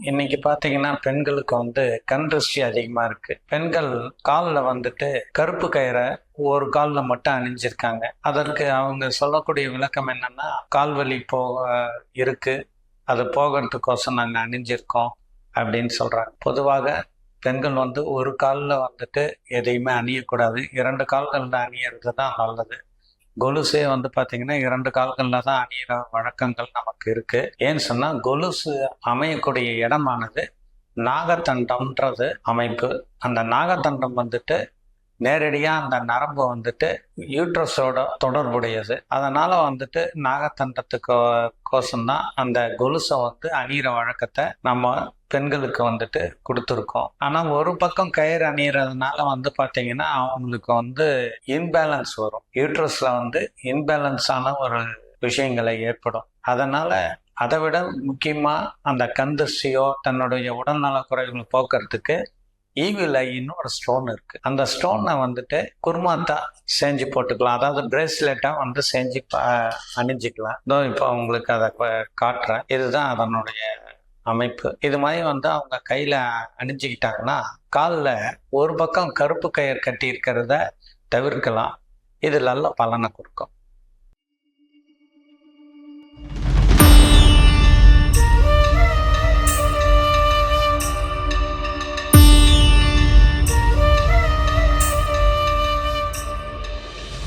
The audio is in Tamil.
இன்னைக்கு பாத்தீங்கன்னா பெண்களுக்கு வந்து கண் திருஷ்டி அதிகமா இருக்கு. பெண்கள் காலில் வந்துட்டு கருப்பு கயிறை ஒரு காலில் மட்டும் அணிஞ்சிருக்காங்க. அதற்கு அவங்க சொல்லக்கூடிய விளக்கம் என்னன்னா கால் வலி போக இருக்கு. அது போகிறதுக்கோசம் நாங்கள் அணிஞ்சிருக்கோம் அப்படின்னு சொல்றாங்க. பொதுவாக பெண்கள் வந்து ஒரு காலில் வந்துட்டு எதையுமே அணியக்கூடாது. இரண்டு கால்களில் அணியறது தான் நல்லது. கொலுசே வந்து பார்த்தீங்கன்னா இரண்டு கால்களில் தான் அணியிற வழக்கங்கள் நமக்கு இருக்கு. ஏன்னு சொன்னால் கொலுசு அமையக்கூடிய இடமானது நாகத்தண்டம்ன்றது அமைப்பு. அந்த நாகத்தண்டம் வந்துட்டு நேரடியாக அந்த நரம்பு வந்துட்டு யூட்ரஸோட தொடர்புடையது. அதனால் வந்துட்டு நாகத்தண்டத்துக்கு கோசம்தான் அந்த கொலுசை வந்து அணியிற வழக்கத்தை நம்ம பெண்களுக்கு வந்துட்டு கொடுத்துருக்கோம். ஆனால் ஒரு பக்கம் கயிறு அணியறதுனால வந்து பார்த்தீங்கன்னா அவங்களுக்கு வந்து இன்பேலன்ஸ் வரும். யூட்ரஸில் வந்து இன்பேலன்ஸான ஒரு விஷயங்களை ஏற்படும். அதனால் அதை விட முக்கியமாக அந்த கந்தசியோ தன்னுடைய உடல்நல குறைகளை போக்குறதுக்கு ஈவில் ஐன்னு ஒரு ஸ்டோன் இருக்கு. அந்த ஸ்டோனை வந்துட்டு குர்மாத்தா செஞ்சு போட்டுக்கலாம். அதாவது பிரேஸ்லெட்டா வந்து செஞ்சு ப- அணிஞ்சிக்கலாம். இதோ இப்போ உங்களுக்கு அதை காட்டுறேன். இதுதான் அதனுடைய அமைப்பு. இது மாதிரி வந்து அவங்க கையில அணிஞ்சுக்கிட்டாங்கன்னா காலில் ஒரு பக்கம் கருப்பு கயிறு கட்டி இருக்கிறத தவிர்க்கலாம். இது நல்ல பலனை கொடுக்கும்.